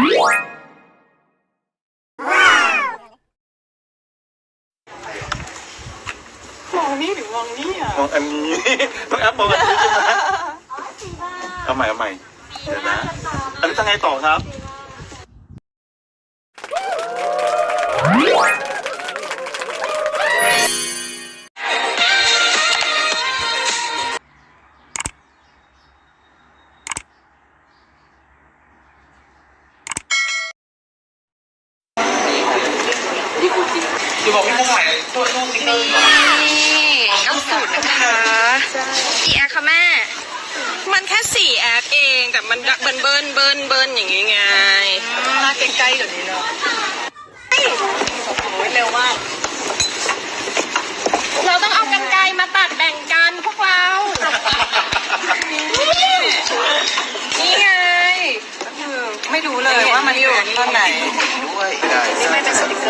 มองนี่หรือมองนี่อะ มองอันนี้น้องแอปมองอันนี้ใช่ไหมเอาใหม่เอาใหม่ เดี๋ยวนะ อันนี้จะไงต่อครับ จะบอกพี่พวกใหม่ตัวตู้ติ๊กเกอร์นี่เอาสูตรนะคะกี่แอคคะแม่ มันแค่สี่แอคเองแต่มันเบิร์นเบิร์นเบิร์นเบิร์นอย่างงี้ไงหน้าใกล้ๆเดี๋ยวนี้เนาะโอ้ยเร็วมาก เราต้องเอากันไกรมาตัดแบ่งกันพวกเรา นี่ไง ไม่รู้เลยว่ามันอยู่ตอนไหนด้วยนี่ไม่เป็นสติกเกอร์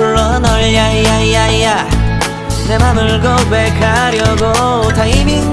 불러 널 야야야야. 내 맘을 고백하려고 타이밍